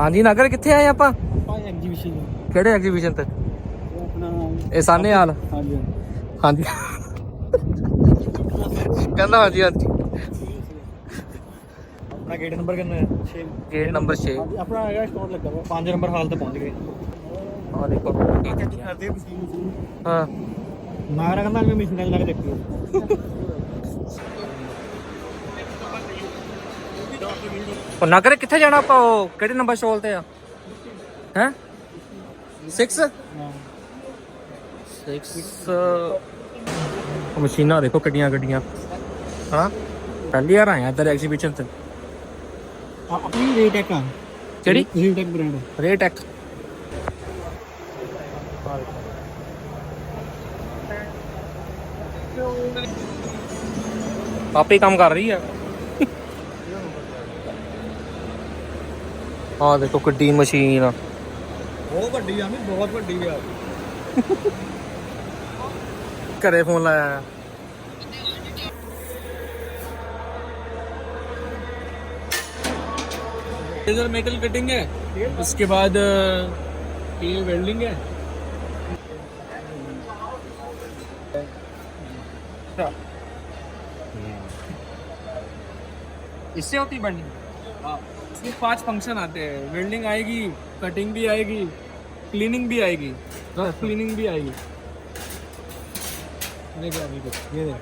ਹਾਂਜੀ ਨਗਰ ਕਿੱਥੇ ਆਏ ਆਪਾਂ? ਆਪਾਂ ਐਗਜੀਬਿਸ਼ਨ। ਕਿਹੜੇ ਐਗਜ਼ੀਬਿਸ਼ਨ ਤੇ? ਉਹ ਆਪਣਾ ਇਹ ਸਾਨੇ ਹਾਲ। ਹਾਂਜੀ। ਹਾਂਜੀ। ਕਹਿੰਦਾ ਹਾਂਜੀ ਹਾਂਜੀ। ਆਪਣਾ ਗੇਟ ਨੰਬਰ ਕਿੰਨਾ ਹੈ? 6 ਗੇਟ ਨੰਬਰ 6 ਹਾਂਜੀ ਆਪਣਾ ਹੈਗਾ ਸਟੋਰ ਲੱਗਾ ਵਾ 5 ਨੰਬਰ ਹਾਲ ਤੇ ਪਹੁੰਚ ਗਏ। ਆ ਦੇਖੋ। ਕਰਦੇ ਹਾਂ। ਨਾਗਰਾ ਕਹਿੰਦਾ ਮੈਂ ਮਿਸ਼ਨ ਲਾ ਕੇ ਦੇਖੀ। ਉਹ ਨਗਰ ਕਿੱਥੇ ਜਾਣਾ ਆਪਾਂ ਉਹ ਕਿਹੜੇ ਨੰਬਰ ਸਟਾਲ ਤੇ ਆ ਹੈ 6 ਹਾਂ 6 ਉਹ ਮਸ਼ੀਨਾਂ ਦੇਖੋ ਕਿੱਡੀਆਂ ਗੱਡੀਆਂ ਹਾਂ ਪਹਿਲੀ ਵਾਰ ਆਇਆ ਇੱਧਰ ਐਗਜ਼ੀਬਿਸ਼ਨ ਤੇ ਆ- ਆਪਣੀ ਰੇਟੈਕ ਆ ਕਿਹੜੀ ਰੇਟੈਕ ਬ੍ਰਾਂਡ ਰੇਟੈਕ ਆਪੇ ਕੰਮ ਕਰ ਰਹੀ ਆ ਆ ਦੇਖੋ ਕਿੱਡੀ ਮਸ਼ੀਨ ਆ ਬਹੁਤ ਵੱਡੀ ਆ ਨਹੀਂ ਬਹੁਤ ਵੱਡੀ ਆ ਘਰੇ ਫੋਨ ਲਾਇਆ ਆ इधर मेटल कटिंग है उसके बाद अ, ये वेल्डिंग है इससे होती बर्निंग हाँ इसमें पाँच फ़ंक्शन आते हैं। वेल्डिंग आएगी कटिंग भी आएगी क्लीनिंग भी आएगी। क्लीनिंग भी आएगी। देख अभी देख ये देख।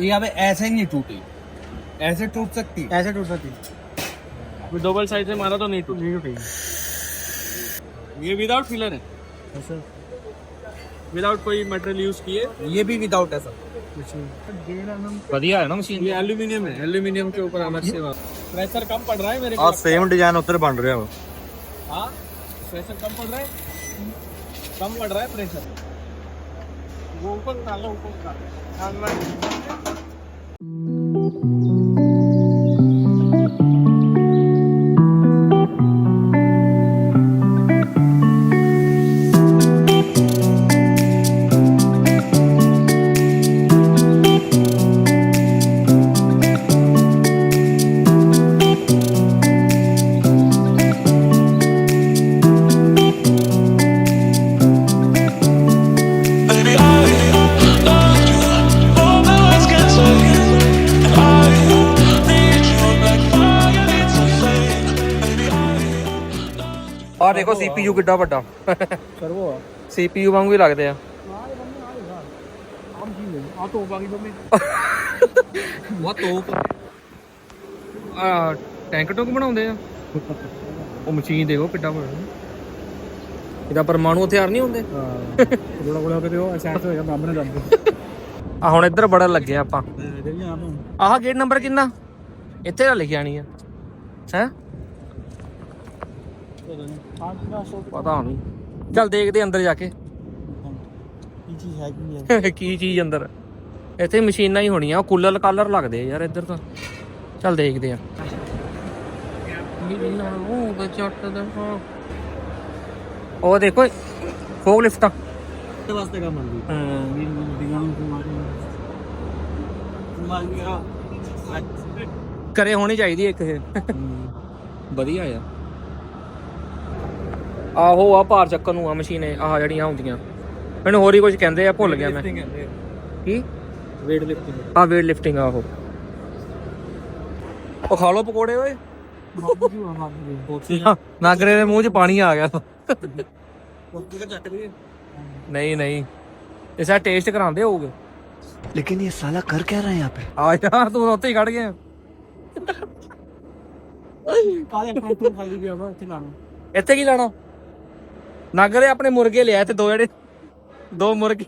ये अब ऐसे ही नहीं टूटी। ऐसे टूट सकती। ऐसे टूट सकती। डबल साइड से मारा तो नहीं टूट। नहीं टूटी ये विदाउट फिलर है। अच्छा। विदाउट कोई मटेरियल यूज़ किए। ये भी विदाउट है सर कुछ बढ़िया है ना मशीन ये एल्यूमिनियम है एल्यूमिनियम के ऊपर आना चाहिए प्रेशर कम पड़ रहा है मेरे को सेम डिजाइन उतर बन रहे हो हां प्रेशर कम पड़ रहा है कम पड़ रहा है प्रेशर वो ऊपर डालो ऊपर डालो ਆ ਦੇਖੋ ਸੀਪੀਯੂ ਕਿੱਡਾ ਵੱਡਾ ਸਰਵੋ ਆ ਸੀਪੀਯੂ ਵਾਂਗੂ ਹੀ ਲੱਗਦੇ ਆ लिखी ਜੀ ਪਤਾ ਨਹੀਂ ਚੱਲ ਦੇਖਦੇ ਅੰਦਰ ਜਾ ਕੇ। ਕੀ ਚੀਜ਼ ਹੈ ਅੰਦਰ? ਇੱਥੇ ਮਸ਼ੀਨਾਂ ਹੀ ਹੋਣੀਆਂ ਕੂਲਰ ਕਾਲਰ ਲੱਗਦੇ ਯਾਰ ਇੱਧਰ ਤਾਂ। ਚੱਲ ਦੇਖਦੇ ਆ। ਉਹ ਦੇਖੋ ਫੋਗ ਲਿਫਟਾਂ। ਤੇ ਵਾਸਤੇ ਕੰਮ ਆਉਂਦੀ। ਹਾਂ। ਵੀ ਦਿਨਾਂ ਨੂੰ ਮਾਰ ਮਾਰ ਕਰੇ ਹੋਣੀ ਚਾਹੀਦੀ ਇੱਕ ਇਹ। ਵਧੀਆ ਆ। ਆਹੋ ਆ ਭਾਰ ਚੱਕਣ ਨੂੰ ਆ ਮਸ਼ੀਨੇ ਆਹ ਜਿਹੜੀਆਂ ਹੁੰਦੀਆਂ ਮੈਨੂੰ ਹੋਰ ਹੀ ਕੁਝ ਕਹਿੰਦੇ ਆ ਭੁੱਲ ਗਿਆ ਮੈਂ ਕੀ वेट लिफ्टिंग ਆ ਵੇਟ ਲਿਫਟਿੰਗ ਆਹੋ ਉਹ ਖਾ ਲੋ ਪਕੌੜੇ ਓਏ बाबू जी वहां बहुत ਨਾਗਰੇ ਦੇ ਮੂੰਹ 'ਚ ਪਾਣੀ ਆ ਗਿਆ का चट रही है ਨਹੀਂ ਨਹੀਂ ਇਸ ਦਾ ਟੇਸਟ ਕਰਾਉਂਦੇ ਹੋਊਗੇ ਲੇਕਿਨ ਇਹ ਸਾਲਾ ਕਰ ਕਹਿ ਰਹੇ यहाँ पे ਆ ਯਾਰ ਤੂੰ ਉੱਥੇ ਹੀ ਖੜ ਗਿਆ काले टूट खाली गया था खिलाना ਇੱਥੇ ਕੀ ਲੈਣਾ ਨਾਗਰੇ ਆਪਣੇ ਮੁਰਗੇ ਲਿਆ ਤੇ ਦੋ ਜਿਹੜੇ ਦੋ ਮੁਰਗੇ।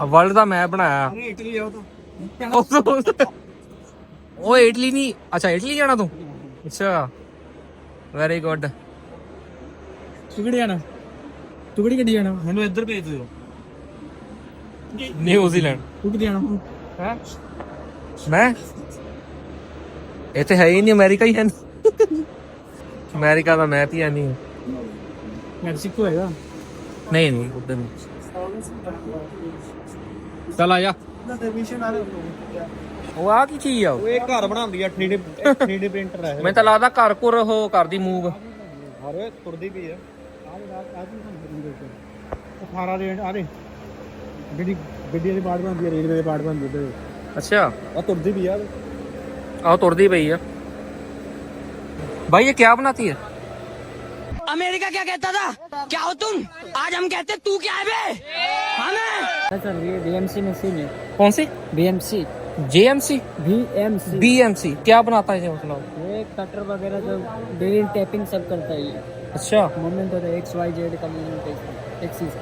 ਵਰਲਡ ਦਾ ਮੈਪ ਬਣਾਇਆ। ਉਹ ਇਟਲੀ ਨਹੀਂ ਅੱਛਾ ਇਟਲੀ ਜਾਣਾ ਤੂੰ? ਅੱਛਾ ਵੈਰੀ ਗੁੱਡ ਤੂੰ ਜਾਣਾ? ਤੂੰ ਕਿਹੜੀ ਜਾਣਾ? ਮੈਨੂੰ ਇੱਧਰ ਭੇਜ ਦਿਓ। ਨਿਊਜ਼ੀਲੈਂਡ ਤੂੰ ਕਿੱਥੇ ਜਾਣਾ? ਹੈ? ਮੈਂ? ਇੱਥੇ ਹੈ ਹੀ ਨਹੀਂ ਅਮਰੀਕਾ ਹੀ ਹੈ ਅਮਰੀਕਾ ਦਾ ਮੈਪ ਹੀ ਹੈ ਨਹੀਂ। ਮੈਕਸੀਕੋ ਹੈਗਾ ਨਹੀਂ ਨਹੀਂ ਉੱਧਰ ਨਹੀਂ ਚੱਲ ਆ ਜਾ ਕੀ ਆ ਉਹ? ਇਹ ਘਰ ਬਣਾਉਂਦੀ ਆ 3D 3D ਪ੍ਰਿੰਟਰ ਹੈ ਮੈਨੂੰ ਤਾਂ ਲੱਗਦਾ ਘਰ ਘੁਰ ਉਹ ਕਰਦੀ ਮੂਵ ਹਰੇ ਤੁਰਦੀ ਵੀ ਆ। ਸਾਰਾ ਰੇਟ ਆ ਦੇ। ਜਿਹੜੀ ਗੱਡੀ ਦੇ ਪਾਰਟ ਬਣਦੀ ਆ ਰੇਲਵੇ ਦੇ ਪਾਰਟ ਬਣਦੀ ਤੇ ਅੱਛਾ। ਆ ਤੁਰਦੀ ਵੀ ਆ। ਆਹ ਤੁਰਦੀ ਪਈ ਆ। ਭਾਈ ਇਹ ਕਿਆ ਬਣਾਤੀ ਹੈ अमेरिका क्या कहता था? क्या हो तुम? आज हम कहते तू क्या है हमें। बीएमसी में सी कौन सी? बीएमसी जेएमसी बीएमसी बीएमसी क्या बनाता है मतलब? ये कटर वगैरह जो ड्रिल टैपिंग सब करता है अच्छा। मोमेंट होता है एक्स वाई जेड का मोमेंट एक्सिस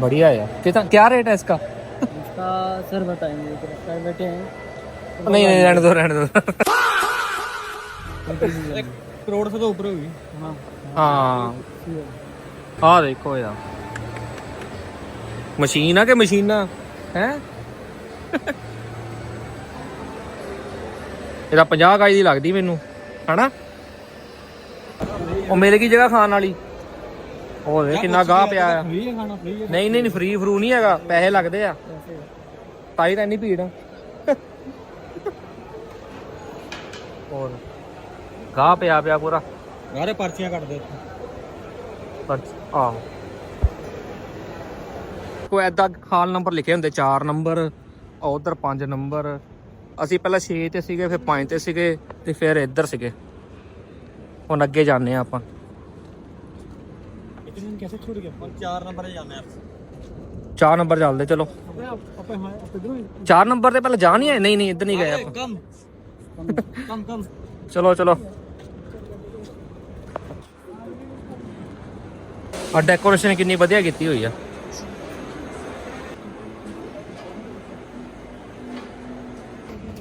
बढ़िया कितना क्या रेट है इसका? इसका सर बताएँगे तो सर बैठे हैं। नहीं नहीं रहने दो रहने दो। करोड़ से तो ऊपर हुई हाँ। ਹਾਂ। ਆ ਦੇਖੋ ਯਾਰ। ਮਸ਼ੀਨ ਆ ਕਿ ਮਸ਼ੀਨਾ? ਹੈ? ਇਹਦਾ 50 ਗਾਈ ਦੀ ਲੱਗਦੀ ਮੈਨੂੰ। ਹਨਾ? ਉਹ ਮਿਲ ਗਈ ਜਗ੍ਹਾ ਖਾਣ ਵਾਲੀ। ਉਹ ਵੇ ਕਿੰਨਾ ਗਾਹ ਪਿਆ ਆ। ਫ੍ਰੀ ਨਹੀਂ ਨਹੀਂ ਫ੍ਰੀ ਫਰੂ ਨਹੀਂ ਹੈਗਾ। ਪੈਸੇ ਲੱਗਦੇ ਆ। ਤਾਈ ਤਾਂ ਇੰਨੀ ਭੀੜ ਆ। ਹੋਰ। ਗਾਹ ਪਿਆ ਪਿਆ ਪੂਰਾ। ਯਾਰ ਇਹ ਪਰਚੀਆਂ ਕੱਟ ਦੇ ਇੱਥੇ ਪਰਚ ਆਹੋ ਕੋ ਐਦਾਂ ਖਾਲ ਨੰਬਰ ਲਿਖੇ ਹੁੰਦੇ 4 ਨੰਬਰ ਉਧਰ 5 ਨੰਬਰ ਅਸੀਂ ਪਹਿਲਾਂ 6 ਤੇ ਸੀਗੇ ਫਿਰ 5 ਤੇ ਸੀਗੇ ਤੇ ਫਿਰ ਇੱਧਰ ਸੀਗੇ ਹੁਣ ਅੱਗੇ ਜਾਂਦੇ ਆ ਆਪਾਂ ਇਤਨੇ ਕਿਵੇਂ ਛੁੱਟ ਗਿਆ ਪਰ 4 ਨੰਬਰ ਜਾਂਦੇ ਆ ਚਾਰ ਨੰਬਰ ਚੱਲਦੇ ਚਲੋ ਚਾਰ ਨੰਬਰ ਤੇ ਪਹਿਲਾਂ ਜਾ ਨਹੀਂ ਹੈ ਨਹੀਂ ਨਹੀਂ ਇੱਧਰ ਨਹੀਂ ਗਏ ਆਪਾਂ ਕਮ ਕਮ ਕਮ ਚਲੋ ਚਲੋ और डेकोरेशन कितनी बढ़िया की हुई है।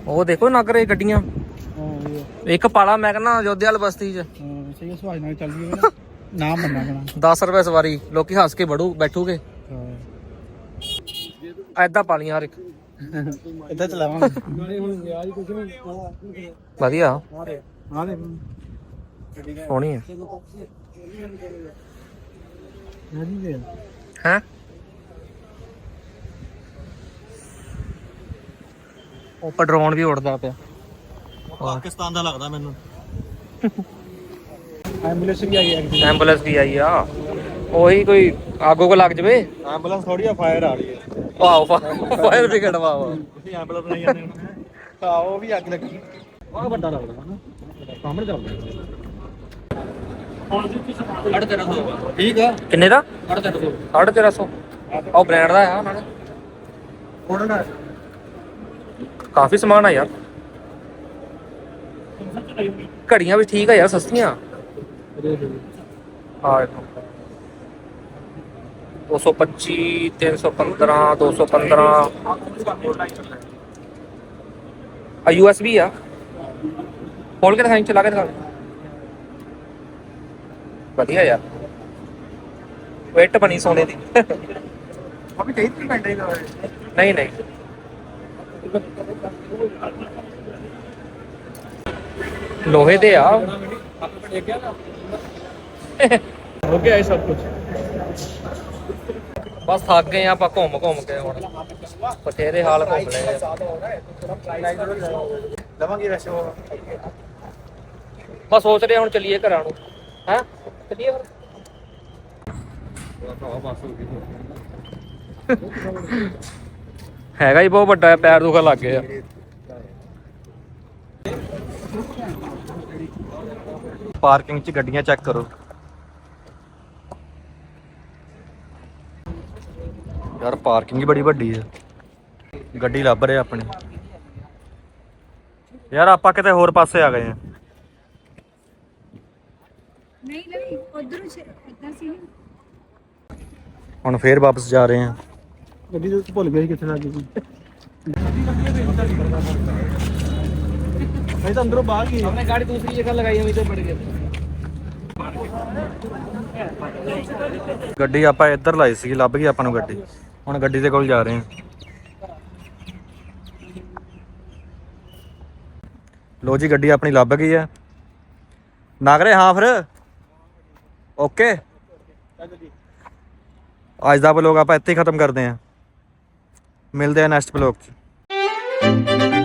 वो देखो नगर ये गड्डिया एक पाला मैं कहना अयोध्याल बस्ती च। दस रुपए सवारी लोग हस के बढ़ू बैठू गे ऐदा पाली हर एक। वादिया सोनी है। ਨਹੀਂ ਦੇ ਹੈ ਉੱਪਰ ਡਰੋਨ ਵੀ ਉੜਦਾ ਪਿਆ। ਪਾਕਿਸਤਾਨ ਦਾ ਲੱਗਦਾ ਮੈਨੂੰ। ਐਂਬੂਲੈਂਸ ਵੀ ਆਈ ਹੈ ਐਂਬੂਲੈਂਸ ਵੀ ਆਈ ਆ। ਉਹੀ ਕੋਈ ਆਗੋ ਕੋ ਲੱਗ ਜਵੇ? ਐਂਬੂਲੈਂਸ ਥੋੜੀ ਆ ਫਾਇਰ ਆ ਰਹੀ ਹੈ। ਵਾਓ ਫਾਇਰ ਬ੍ਰਿਗੇਡ ਵਾਓ ਤੁਸੀਂ ਐਂਬੂਲੈਂਸ ਨਹੀਂ ਜਾਂਦੇ ਹੁਣ ਹਾਂ ਉਹ ਵੀ ਅੱਗ ਲੱਗੀ। ਬਹੁਤ ਵੱਡਾ ਲੱਗਦਾ ਹਨਾ ਸਾਹਮਣੇ ਚੱਲਦਾ ਠੀਕ ਆ? ਕਿੰਨੇ ਦਾ? 1350 ਉਹ ਬ੍ਰਾਂਡ ਦਾ ਆ ਨਾਲੇ ਥੋੜਾ ਕਾਫੀ ਸਮਾਨ ਆ ਯਾਰ। ਘੜੀਆਂ ਵੀ ਠੀਕ ਆ ਯਾਰ ਸਸਤੀਆਂ। ਆ ਦੇਖੋ 225 315 215 ਆ USB ਆ। ਖੋਲ ਕੇ ਦਿਖਾਈ ਚਲਾ ਕੇ ਦਿਖਾ। ਵਧੀਆ ਯਾਰ। ਵੇਟ ਬਣੀ ਸੋਨੇ ਦੀ। ਅਭੀ ਤਰੀ ਘੰਟੇ ਦਾ ਨਹੀਂ ਨਹੀਂ। ਲੋਹੇ ਦੇ ਆ। ਹੋ ਗਿਆ ਇਹ ਸਭ ਕੁਝ ਬਸ ਥੱਕ ਗਏ ਆ ਆਪਾਂ ਘੁੰਮ ਘੁੰਮ ਕੇ ਹੁਣ। ਬਥੇਰੇ ਹਾਲ ਘੁੰਮ ਲਏ ਆ। ਲਵਾਂਗੇ ਵੈਸੇ ਉਹ ਬਸ ਸੋਚ ਰਹੇ ਹੁਣ ਚੱਲੀਏ ਘਰਾਂ ਨੂੰ। ਹੈ? ਚੱਲੀਏ ਫਿਰ। ਹੈਗਾ ਹੀ ਬਹੁਤ ਵੱਡਾ ਹੈ ਪੈਰ ਦੁਖਾ ਲੱਗ ਗਏ ਪਾਰਕਿੰਗ 'ਚ ਗੱਡੀਆਂ ਚੈੱਕ ਕਰੋ। ਯਾਰ ਪਾਰਕਿੰਗ ਹੀ ਬੜੀ ਵੱਡੀ ਹੈ ਗੱਡੀ ਲੱਭ ਰਹੇ ਆਪਣੀ। ਯਾਰ ਆਪਾਂ ਕਿਤੇ ਹੋਰ ਪਾਸੇ ਆ ਗਏ ਆ ਨਹੀਂ ਨਹੀਂ ਉਧਰ ਇਦਾਂ ਸੀ ਹੁਣ ਫੇਰ ਵਾਪਸ ਜਾ ਰਹੇ ਹਾਂ। ਗੱਡੀ ਤੋਂ ਭੁੱਲ ਗਏ ਕਿੱਥੇ ਲੱਗ ਗਈ ਮੈਂ ਤਾਂ ਅੰਦਰੋਂ ਬਾਹਰ ਗਈ ਆਪਣੇ ਗਾੜੀ ਦੂਸਰੀ ਜਗ੍ਹਾ ਲਗਾਈ ਹੋਈ ਤੇ ਬੜ ਗਏ। ਗੱਡੀ ਆਪਾਂ ਇੱਧਰ ਲਾਈ ਸੀ ਲੱਭ ਗਈ ਆਪਾਂ ਨੂੰ ਗੱਡੀ। ਹੁਣ ਗੱਡੀ ਦੇ ਕੋਲ ਜਾ ਰਹੇ ਹਾਂ। ਲੋ ਜੀ ਗੱਡੀ ਆਪਣੀ ਲੱਭ ਗਈ ਹੈ। ਨਾਗਰੇ ਹਾਂ ਫਿਰ ਓਕੇ ਅੱਜ ਦਾ ਵਲੋਗ ਆਪਾਂ ਇੱਥੇ ਹੀ ਖਤਮ ਕਰਦੇ ਹਾਂ। ਮਿਲਦੇ ਆ ਨੈਕਸਟ ਬਲੌਗ 'ਚ।